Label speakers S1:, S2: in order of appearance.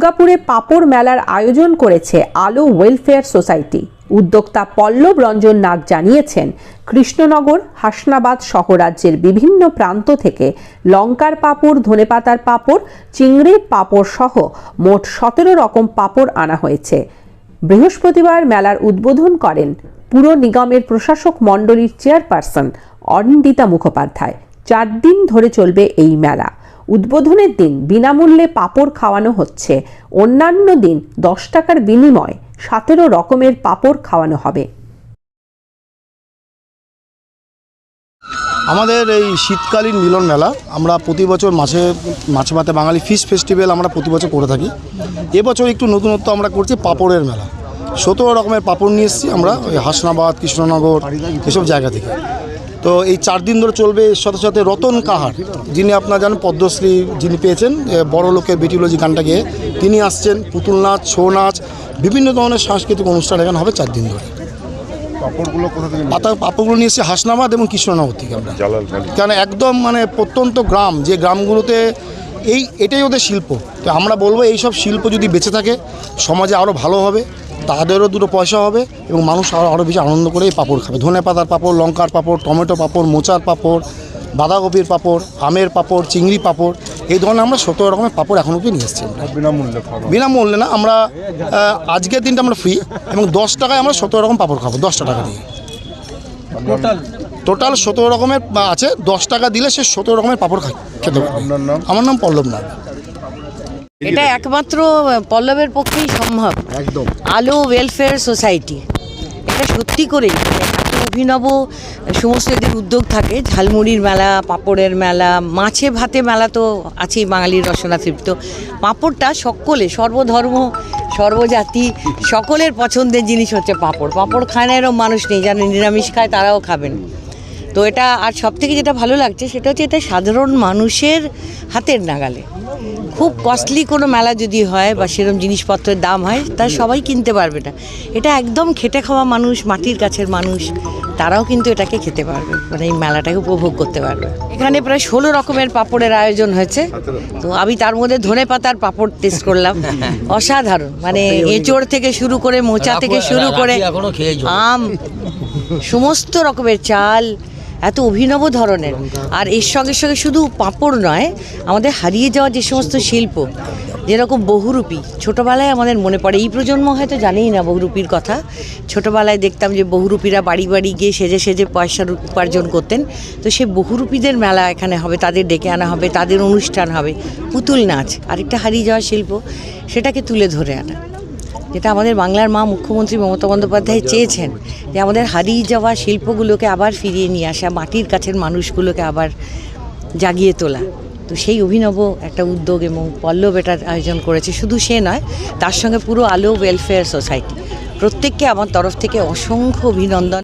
S1: দুর্গাপুরে পাপড় মেলার আয়োজন করেছে আলো ওয়েলফেয়ার সোসাইটি। উদ্যোক্তা পল্লব রঞ্জন নাগ জানিয়েছেন, কৃষ্ণনগর, হাসনাবাদ সহ রাজ্যের বিভিন্ন প্রান্ত থেকে লঙ্কার পাপড়, ধনেপাতার পাপড়, চিংড়ির পাপড় সহ মোট সতেরো রকম পাপড় আনা হয়েছে। বৃহস্পতিবার মেলার উদ্বোধন করেন পুর নিগমের প্রশাসক মণ্ডলীর চেয়ারপারসন অনিন্দিতা মুখোপাধ্যায়। চার দিন ধরে চলবে এই মেলা। উদ্বোধনের দিন বিনামূল্যে পাপড় খাওয়ানো হচ্ছে। অন্যান্য দিন দশ টাকার বিনিময়ে সতেরো রকমের পাপড় খাওয়ানো হবে।
S2: আমাদের এই শীতকালীন মিলন মেলা, আমরা প্রতি বছর মাছে মাছ ভাতে বাঙালি ফিশ ফেস্টিভ্যাল আমরা প্রতি বছর করে থাকি। এবছর একটু নতুনত্ব আমরা করছি পাপড়ের মেলা। সতেরো রকমের পাপড় নিয়ে এসেছি আমরা, ওই হাসনাবাদ, কৃষ্ণনগর, এসব জায়গা থেকে। তো এই চার দিন ধরে চলবে এর সাথে সাথে রতন কাহার যিনি আপনারা জানেন পদ্মশ্রী যিনি পেয়েছেন বড় লোকের বেটিওলজি গানটা গেয়ে তিনি আসছেন পুতুল নাচ ছৌ নাচ বিভিন্ন ধরনের সাংস্কৃতিক অনুষ্ঠান এখানে হবে চার দিন ধরে।
S3: পাপড়গুলো কোথা থেকে
S2: পাতা পাপড়গুলো নিয়ে এসেছি হাসনাবাদ এবং কৃষ্ণনগর থেকে আমরা। কারণ একদম মানে প্রত্যন্ত গ্রাম যে গ্রামগুলোতে এই এটাই ওদের শিল্প। তো আমরা বলব এই সব শিল্প যদি বেঁচে থাকে সমাজে আরও ভালো হবে। তাদেরও দুটো পয়সা হবে এবং মানুষ আরও আরও বেশি আনন্দ করে এই পাঁপড় খাবে। ধনে পাতার পাঁপড় লঙ্কার পাঁপড় টমেটো পাঁপড় মোচার পাঁপড় বাঁধাকপির পাঁপড় আমের পাঁপড় চিংড়ি পাঁপড় এই ধরনের আমরা সতেরো রকমের পাঁপড় এখন অব্দি নিয়ে এসেছি
S3: বিনামূল্যে
S2: বিনামূল্যে না আমরা আজকের দিনটা আমরা ফ্রি এবং দশ টাকায় আমরা সতেরো রকম পাঁপড় খাব দশটা টাকা দিয়ে। টোটাল সতেরো রকমের আছে দশ টাকা দিলে সে সতেরো রকমের পাঁপড় খেতে পারবে আমার নাম পল্লব নাগ
S4: এটা একমাত্র পল্লবের পক্ষেই সম্ভব।
S2: একদম।
S4: আলো ওয়েলফেয়ার সোসাইটি এটা সত্যি করেই অভিনব সমস্ত এদের উদ্যোগ থাকে। ঝালমুড়ির মেলা পাঁপড়ের মেলা মাছে ভাতে মেলা তো আছেই বাঙালির রসনা তৃপ্ত পাঁপড়টা সকলে সর্বধর্ম সর্বজাতি সকলের পছন্দের জিনিস হচ্ছে পাঁপড়। পাঁপড় খায় না এরম মানুষ নেই যারা নিরামিষ খায় তারাও খাবেন। তো এটা আর সব থেকে যেটা ভালো লাগছে সেটা হচ্ছে এটা সাধারণ মানুষের হাতের নাগালে। খুব কস্টলি কোনো মেলা যদি হয় বা সেরকম জিনিসপত্রের দাম হয় তা সবাই কিনতে পারবে না। এটা একদম খেটে খাওয়া মানুষ মাটির কাছের মানুষ তারাও কিন্তু এটাকে খেতে পারবে। মানে এই মেলাটাকে উপভোগ করতে পারবে। এখানে প্রায় ষোলো রকমের পাপড়ের আয়োজন হয়েছে। তো আমি তার মধ্যে ধনে পাতার পাপড় টেস্ট করলাম। অসাধারণ। মানে এঁচড় থেকে শুরু করে মোচা থেকে শুরু করে আম সমস্ত রকমের চাল এত অভিনব ধরনের। আর এর সঙ্গে সঙ্গে শুধু পাঁপড় নয়, আমাদের হারিয়ে যাওয়া যে সমস্ত শিল্প, যেরকম বহুরূপী, ছোটোবেলায় আমাদের মনে পড়ে। এই প্রজন্ম হয়তো জানেই না বহুরূপীর কথা। ছোটোবেলায় দেখতাম যে বহুরূপীরা বাড়ি বাড়ি গিয়ে সেজে সেজে পয়সা উপার্জন করতেন। তো সেই বহুরূপীদের মেলা এখানে হবে, তাদের ডেকে আনা হবে, তাদের অনুষ্ঠান হবে। পুতুল নাচ, আরেকটা হারিয়ে যাওয়া শিল্প, সেটাকে তুলে ধরে আনা। যেটা আমাদের বাংলার মা মুখ্যমন্ত্রী মমতা বন্দ্যোপাধ্যায় চেয়েছেন যে আমাদের হারিয়ে যাওয়া শিল্পগুলোকে আবার ফিরিয়ে নিয়ে আসা, মাটির কাছের মানুষগুলোকে আবার জাগিয়ে তোলা। তো সেই অভিনব একটা উদ্যোগ এবং পল্লব এটার আয়োজন করেছে। শুধু সে নয়, তার সঙ্গে পুরো আলো ওয়েলফেয়ার সোসাইটি প্রত্যেককে আমার তরফ থেকে অসংখ্য অভিনন্দন।